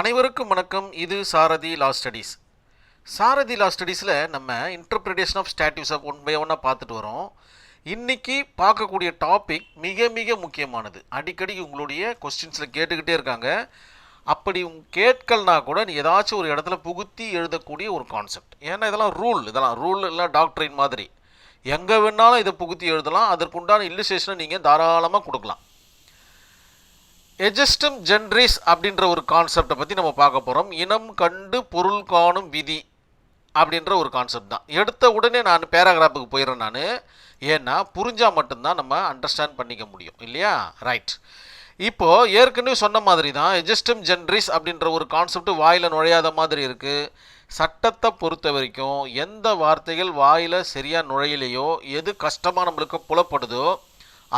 அனைவருக்கும் வணக்கம். இது சாரதி லா ஸ்டடீஸ் சாரதி லா ஸ்டடீஸில் நம்ம இன்டர்பிரிட்டேஷன் ஆஃப் ஸ்டாட்யூஸை ஒன் பை ஒன்னாக பார்த்துட்டு வரோம். இன்றைக்கி பார்க்கக்கூடிய டாபிக் மிக மிக முக்கியமானது. அடிக்கடி உங்களுடைய கொஸ்டின்ஸில் கேட்டுக்கிட்டே இருக்காங்க. அப்படி கேட்கலனா கூட நீ ஏதாச்சும் ஒரு இடத்துல புகுத்தி எழுதக்கூடிய ஒரு கான்செப்ட் ஏன்னா இதெல்லாம் ரூல் இதெல்லாம் ரூல் இல்லை டாக்டரின் மாதிரி. எங்கே வேணாலும் இதை புகுத்தி எழுதலாம். அதற்குண்டான இல்லுஸ்ட்ரேஷனை நீங்கள் தாராளமாக கொடுக்கலாம். எஜஸ்டம் ஜென்ரிஸ் அப்படின்ற ஒரு கான்செப்டை பற்றி நம்ம பார்க்க போகிறோம் இனம் கண்டு பொருள் காணும் விதி அப்படின்ற ஒரு கான்செப்ட் தான். எடுத்த உடனே நான் பேராகிராஃபுக்கு போயிடுறேன் நான். ஏன்னா புரிஞ்சால் மட்டும்தான் நம்ம அண்டர்ஸ்டாண்ட் பண்ணிக்க முடியும். இல்லையா? ரைட் இப்போது ஏற்கனவே சொன்ன மாதிரி தான் எஜஸ்டம் ஜென்ரிஸ் அப்படின்ற ஒரு கான்செப்ட் வாயில் நுழையாத மாதிரி இருக்குது சட்டத்தை பொறுத்த வரைக்கும் எந்த வார்த்தைகள் வாயில் சரியாக நுழையிலையோ எது கஷ்டமாக நம்மளுக்கு புலப்படுதோ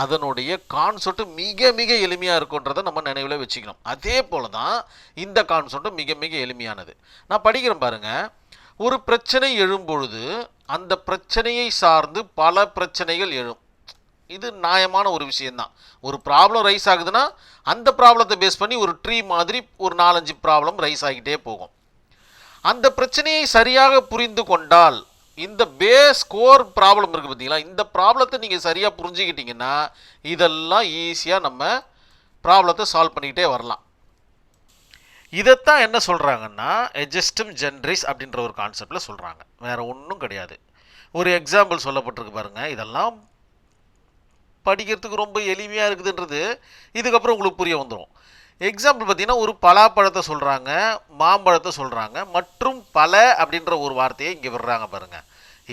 அதனுடைய கான்செப்ட் மிக மிக எளிமையாக இருக்குன்றதை நம்ம நினைவில் வச்சுக்கணும். அதே போல தான் இந்த கான்செப்ட் மிக மிக எளிமையானது. நான் படிக்கிறேன் பாருங்கள் ஒரு பிரச்சனை எழும்பொழுது அந்த பிரச்சனையை சார்ந்து பல பிரச்சனைகள் எழும். இது நியாயமான ஒரு விஷயந்தான் ஒரு ப்ராப்ளம் ரைஸ் ஆகுதுன்னா அந்த ப்ராப்ளத்தை பேஸ் பண்ணி ஒரு ட்ரீ மாதிரி ஒரு நாலஞ்சு ப்ராப்ளம் ரைஸ் ஆகிட்டே போகும். அந்த பிரச்சனையை சரியாக புரிந்து கொண்டால் இந்த பேஸ் கோர் ப்ராப்ளம் இருக்குது பார்த்தீங்களா? இந்த ப்ராப்ளத்தை நீங்கள் சரியாக புரிஞ்சுக்கிட்டீங்கன்னா இதெல்லாம் ஈஸியாக நம்ம ப்ராப்ளத்தை சால்வ் பண்ணிக்கிட்டே வரலாம். இதைத்தான் என்ன சொல்கிறாங்கன்னா எஜஸ்டம் ஜென்ரிஸ் அப்படின்ற ஒரு கான்செப்டில் சொல்கிறாங்க வேறு ஒன்றும் கிடையாது. ஒரு எக்ஸாம்பிள் சொல்லப்பட்டிருக்கு பாருங்கள் இதெல்லாம் படிக்கிறதுக்கு ரொம்ப எளிமையாக இருக்குதுன்றது இதுக்கப்புறம் உங்களுக்கு புரிய வந்துடும் எக்ஸாம்பிள் பார்த்தீங்கன்னா ஒரு பலாப்பழத்தை சொல்கிறாங்க மாம்பழத்தை சொல்கிறாங்க மற்றும் பல அப்படின்ற ஒரு வார்த்தையை இங்கே விடுறாங்க பாருங்கள்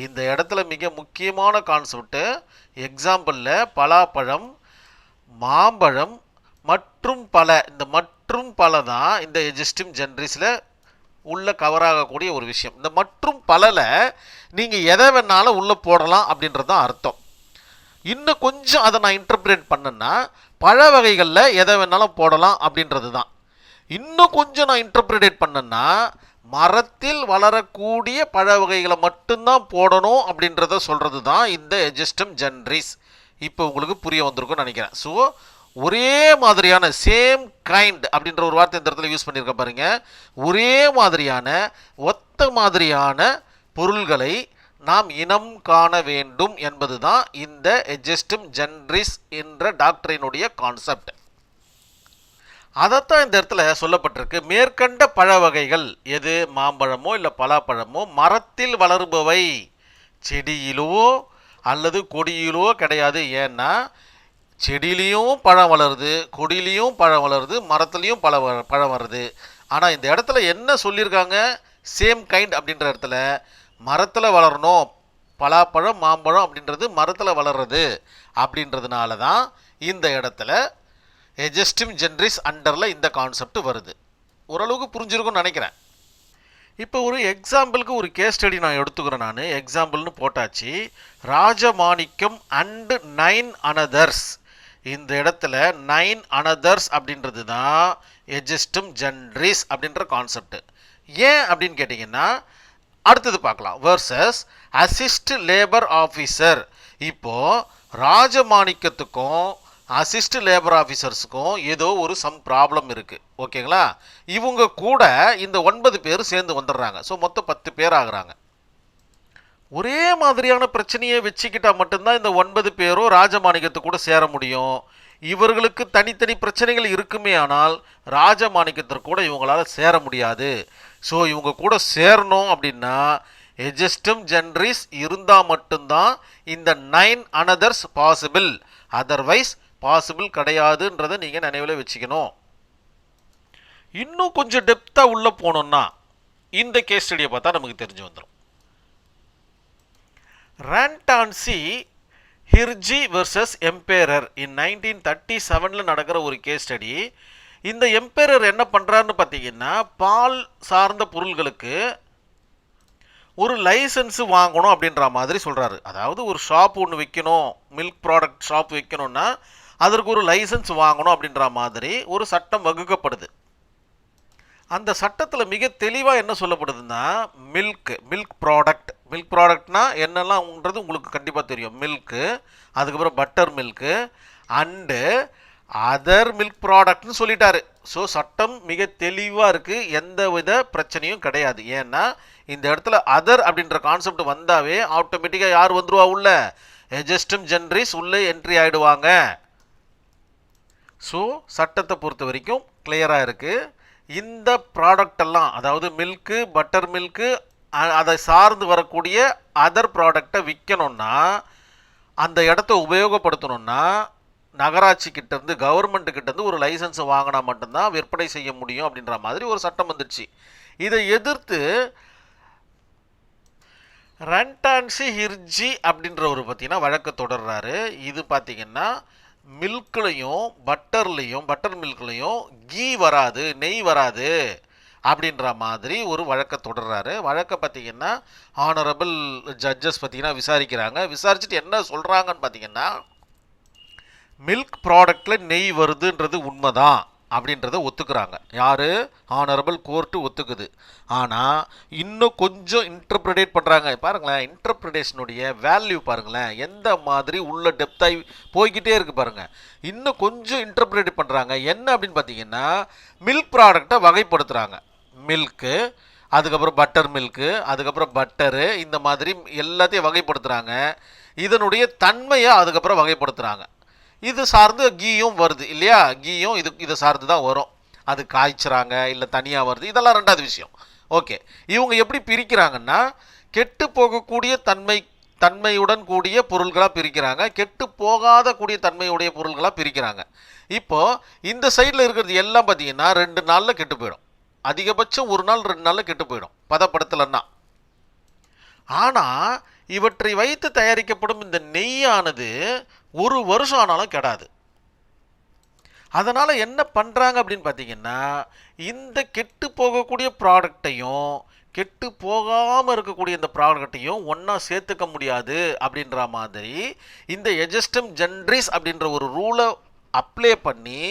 இந்த இடத்துல மிக முக்கியமான கான்செப்ட்டு எக்ஸாம்பிளில் பலாப்பழம் மாம்பழம் மற்றும் பல இந்த மற்றும் பல தான் இந்த எஜிஸ்டிம் ஜென்ரிஸில் உள்ள கவர் ஆகக்கூடிய ஒரு விஷயம். இந்த மற்றும் பலல நீங்கள் எதை வேணாலும் உள்ளே போடலாம் அப்படின்றது தான் அர்த்தம். இன்னும் கொஞ்சம் அதை நான் இன்டர்பிரேட் பண்ணேன்னா பழ வகைகளில் எதை வேணாலும் போடலாம் அப்படின்றது தான் இன்னும் கொஞ்சம் நான் இன்டர்பிரேட் பண்ணேன்னா மரத்தில் வளரக்கூடிய பழ வகைகளை மட்டும்தான் போடணும் அப்படின்றத சொல்கிறது தான் இந்த எஜஸ்டம் ஜென்ரிஸ் இப்போ உங்களுக்கு புரிய வந்திருக்கும்னு நினைக்கிறேன். ஸோ ஒரே மாதிரியான சேம் கைண்ட் அப்படின்ற ஒரு வார்த்தை இந்த இடத்துல யூஸ் பண்ணியிருக்க பாருங்க. ஒரே மாதிரியான ஒத்த மாதிரியான பொருள்களை நாம் இனம் காண வேண்டும் என்பதுதான் இந்த எஜஸ்டம் ஜென்ரிஸ் என்ற டாக்டரினுடைய கான்செப்ட் அதைத்தான் இந்த இடத்துல சொல்லப்பட்டிருக்கு. மேற்கண்ட பழ வகைகள் எது? மாம்பழமோ இல்லை பலாப்பழமோ மரத்தில் வளருபவை. செடியிலோ அல்லது கொடியிலோ கிடையாது. ஏன்னா செடியிலையும் பழம் வளருது கொடியிலையும் பழம் வளருது மரத்துலேயும் பழ பழம் வருது. ஆனால் இந்த இடத்துல என்ன சொல்லியிருக்காங்க? சேம் கைண்ட் அப்படின்ற இடத்துல மரத்தில் வளரணும். பலாப்பழம் மாம்பழம் அப்படின்றது மரத்தில் வளர்றது அப்படின்றதுனால தான் இந்த இடத்துல எஜஸ்டிம் ஜென்ரிஸ் அண்டரில் இந்த கான்செப்ட் வருது. ஓரளவுக்கு புரிஞ்சிருக்கும்னு நினைக்கிறேன். இப்போ ஒரு எக்ஸாம்பிளுக்கு ஒரு கேஸ் ஸ்டடி நான் எடுத்துக்கிறேன் நான். எக்ஸாம்பிள்னு போட்டாச்சு. ராஜமாணிக்கம் அண்டு நைன் அனதர்ஸ் இந்த இடத்துல நைன் அனதர்ஸ் அப்படின்றது தான் எஜஸ்டும் ஜென்ரிஸ் அப்படின்ற கான்செப்ட் ஏன் அப்படின்னு கேட்டிங்கன்னா அடுத்தது பார்க்கலாம். வேர்சஸ் அசிஸ்ட் லேபர் ஆஃபீஸர் இப்போ ராஜமாணிக்கத்துக்கும் அசிஸ்ட் லேபர் ஆஃபீஸர்ஸுக்கும் ஏதோ ஒரு சம் ப்ராப்ளம் இருக்குது ஓகேங்களா? இவங்க கூட இந்த ஒன்பது பேர் சேர்ந்து வந்துடுறாங்க. ஸோ மொத்தம் பத்து பேர் ஆகுறாங்க. ஒரே மாதிரியான பிரச்சனையை வச்சுக்கிட்டால் மட்டும்தான் இந்த ஒன்பது பேரும் ராஜமாணிக்கத்து கூட சேர முடியும். இவர்களுக்கு தனித்தனி பிரச்சனைகள் இருக்குமே ஆனால் ராஜமாணிக்கத்திற்கு கூட இவங்களால் சேர முடியாது. ஸோ இவங்க கூட சேரணும் அப்படின்னா எஜஸ்டம் ஜென்ரிஸ் இருந்தால் மட்டும்தான் இந்த nine another's possible otherwise possible கிடையாதுன்றதை நீங்கள் நினைவில் வச்சுக்கணும். இன்னும் கொஞ்சம் டெப்த்தாக உள்ளே போனோம்னா இந்த கேஸ் ஸ்டடியை பார்த்தா நமக்கு தெரிஞ்சு வந்துடும் ரேண்டான்சி ஹிர்ஜி versus emperor in nineteen thirty செவனில் நடக்கிற ஒரு கேஸ் ஸ்டடி இந்த எம்பேரர் என்ன பண்ணுறாருன்னு பார்த்தீங்கன்னா பால் சார்ந்த பொருள்களுக்கு ஒரு லைசன்ஸ் வாங்கணும் அப்படின்ற மாதிரி சொல்கிறாரு அதாவது ஒரு ஷாப் ஒன்று வைக்கணும் மில்க் ப்ராடக்ட் ஷாப் வைக்கணும்னா அதற்கு ஒரு லைசன்ஸ் வாங்கணும் அப்படின்ற மாதிரி ஒரு சட்டம் வகுக்கப்படுது. அந்த சட்டத்தில் மிக தெளிவாக என்ன சொல்லப்படுதுன்னா மில்க் மில்க் ப்ராடக்ட் மில்க் ப்ராடக்ட்னா என்னெல்லாம்ன்றது உங்களுக்கு கண்டிப்பாக தெரியும். மில்க்கு அதுக்கப்புறம் butter milk and other milk ப்ராடக்ட்னு சொல்லிட்டாரு. ஸோ சட்டம் மிக தெளிவாக இருக்குது எந்த வித பிரச்சனையும் கிடையாது. ஏன்னா இந்த இடத்துல அதர் அப்படின்ற கான்செப்ட் வந்தாவே ஆட்டோமேட்டிக்காக யார் வந்துருவா உள்ள? எஜஸ்டம் ஜென்ரிஸ் உள்ளே என்ட்ரி ஆகிடுவாங்க ஸோ சட்டத்தை பொறுத்த வரைக்கும் கிளியராக இருக்குது இந்த ப்ராடக்ட் எல்லாம் அதாவது மில்க்கு பட்டர் மில்க்கு அதை சார்ந்து வரக்கூடிய அதர் ப்ராடக்டை விற்கணும்னா அந்த இடத்த உபயோகப்படுத்தணும்னா நகராட்சி கிட்டேருந்து கவர்மெண்ட்டு கிட்டேருந்து ஒரு லைசன்ஸை வாங்கினா மட்டும்தான் விற்பனை செய்ய முடியும் அப்படின்ற மாதிரி ஒரு சட்டம் வந்துடுச்சு. இதை எதிர்த்து ரன்டான்சி ஹிர்ஜி அப்படின்றவர் பார்த்தீங்கன்னா வழக்கு தொடர்றாரு. இது பார்த்திங்கன்னா மில்க்லையும் பட்டர்லையும் பட்டர் மில்க்லையும் கீ வராது நெய் வராது. அப்படின்ற மாதிரி ஒரு வழக்கை தொடர்றாரு. வழக்கை பார்த்தீங்கன்னா ஆனரபிள் ஜட்ஜஸ் பார்த்தீங்கன்னா விசாரிக்கிறாங்க. விசாரிச்சுட்டு என்ன சொல்கிறாங்கன்னு பார்த்தீங்கன்னா மில்க் ப்ராடக்டில் நெய் வருதுன்றது உண்மைதான் அப்படின்றத ஒத்துக்கிறாங்க. யார்? ஆனரபிள் கோர்ட்டு ஒத்துக்குது. ஆனால் இன்னும் கொஞ்சம் இன்டர்பிரடேட் பண்ணுறாங்க பாருங்களேன் இன்டர்பிரடேஷனுடைய வேல்யூ பாருங்களேன் எந்த மாதிரி உள்ள டெப்த்தாகி போய்கிட்டே இருக்குது பாருங்கள் இன்னும் கொஞ்சம் இன்டர்பிரேட் பண்ணுறாங்க என்ன அப்படின்னு பார்த்தீங்கன்னா மில்க் ப்ராடக்டை வகைப்படுத்துகிறாங்க மில்க்கு அதுக்கப்புறம் பட்டர் மில்க்கு அதுக்கப்புறம் பட்டரு இந்த மாதிரி எல்லாத்தையும் வகைப்படுத்துகிறாங்க இதனுடைய தன்மையை அதுக்கப்புறம் வகைப்படுத்துகிறாங்க இது சார்ந்து கீயும் வருது இல்லையா? கீயும் இது இதை சார்ந்து தான் வரும். அது காய்ச்சுறாங்க இல்லை தனியாக வருது இதெல்லாம் ரெண்டாவது விஷயம். ஓகே. இவங்க எப்படி பிரிக்கிறாங்கன்னா கெட்டு போகக்கூடிய தன்மை தன்மையுடன் கூடிய பொருள்களாக பிரிக்கிறாங்க. கெட்டு போகாத கூடிய தன்மையுடைய பொருள்களாக பிரிக்கிறாங்க. இப்போது இந்த சைடில் இருக்கிறது எல்லாம் பார்த்தீங்கன்னா ரெண்டு நாளில் கெட்டு போயிடும். அதிகபட்சம் ஒரு நாள் ரெண்டு நாளில் கெட்டு போயிடும். பதப்படுத்தலைன்னா. ஆனால் இவற்றை வைத்து தயாரிக்கப்படும் இந்த நெய்யானது ஒரு வருஷம் ஆனாலும் கெடாது. அதனால் என்ன பண்ணுறாங்க அப்படின்னு பார்த்தீங்கன்னா இந்த கெட்டு போகக்கூடிய ப்ராடக்டையும் கெட்டு போகாமல் இருக்கக்கூடிய இந்த ப்ராடக்ட்டையும் ஒன்றா சேர்த்துக்க முடியாது அப்படின்ற மாதிரி இந்த எஜஸ்டம் ஜென்ட்ரிஸ் அப்படின்ற ஒரு ரூலை அப்ளை பண்ணி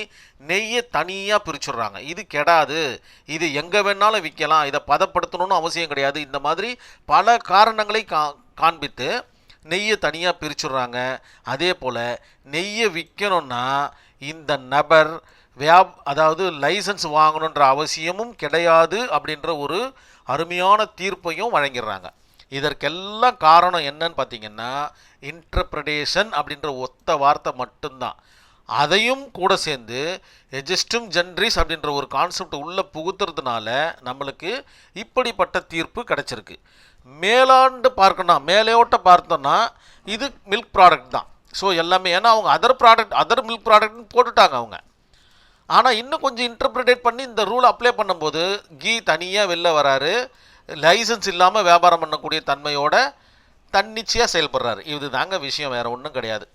நெய்யை தனியாக பிரிச்சுடுறாங்க. இது கெடாது. இது எங்கே வேணாலும் விற்கலாம். இதை பதப்படுத்தணும்னு அவசியம் கிடையாது. இந்த மாதிரி பல காரணங்களை கா காண்பித்து நெய்யை தனியாக பிரிச்சுடுறாங்க. அதே போல் நெய்யை விற்கணும்னா இந்த நபர் வியாப் அதாவது லைசன்ஸ் வாங்கணுன்ற அவசியமும் கிடையாது அப்படின்ற ஒரு அருமையான தீர்ப்பையும் வழங்கிடுறாங்க. இதற்கெல்லாம் காரணம் என்னன்னு பார்த்தீங்கன்னா இன்டர்பிரடேஷன் அப்படின்ற ஒத்த வார்த்தை மட்டும்தான். அதையும் கூட சேர்ந்து எஜிஸ்டும் ஜென்ரிஸ் அப்படின்ற ஒரு கான்செப்ட் உள்ளே புகுத்துறதுனால நம்மளுக்கு இப்படிப்பட்ட தீர்ப்பு கிடச்சிருக்கு. மேலாண்டு பார்க்கணும் மேலேயோட்ட பார்த்தோன்னா இது மில்க் ப்ராடக்ட் தான். ஸோ எல்லாமே ஏன்னா அவங்க அதர் ப்ராடக்ட் அதர் மில்க் ப்ராடக்ட்னு போட்டுட்டாங்க அவங்க. ஆனால் இன்னும் கொஞ்சம் இன்டர்பிரிட்டேட் பண்ணி இந்த ரூல் அப்ளை பண்ணும்போது கீ தனியாக வெளில வராரு. லைசன்ஸ் இல்லாமல் வியாபாரம் பண்ணக்கூடிய தன்மையோட தன்னிச்சையாக செயல்படுறாரு. இது தாங்க விஷயம் வேறு ஒன்றும் கிடையாது.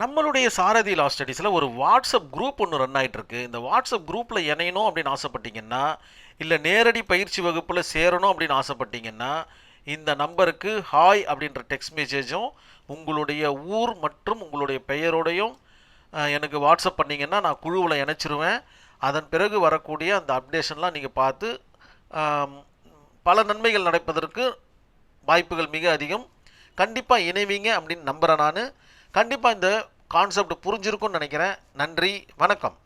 நம்மளுடைய சாரதி லா ஸ்டடீஸில் ஒரு வாட்ஸ்அப் குரூப் ஒன்று ரன் ஆயிட்டு இருக்கு இந்த வாட்ஸ்அப் குரூப்பில் இணையணும் அப்படின்னு ஆசைப்பட்டீங்கன்னா இல்லை நேரடி பயிற்சி வகுப்பில் சேரணும் அப்படின்னு ஆசைப்பட்டீங்கன்னா இந்த நம்பருக்கு ஹாய் அப்படின்ற டெக்ஸ்ட் மெசேஜும் உங்களுடைய ஊர் மற்றும் உங்களுடைய பெயரோடையும் எனக்கு வாட்ஸ்அப் பண்ணிங்கன்னா நான் குழுவில் இணைச்சிருவேன். அதன் பிறகு வரக்கூடிய அந்த அப்டேஷன்லாம் நீங்கள் பார்த்து பல நன்மைகள் நடப்பதற்கு வாய்ப்புகள் மிக அதிகம். கண்டிப்பாக இணைவீங்க அப்படின்னு நம்புகிறேன் நான். கண்டிப்பாக இந்த கான்செப்ட் புரிஞ்சிருக்கும்னு நினைக்கிறேன். நன்றி வணக்கம்.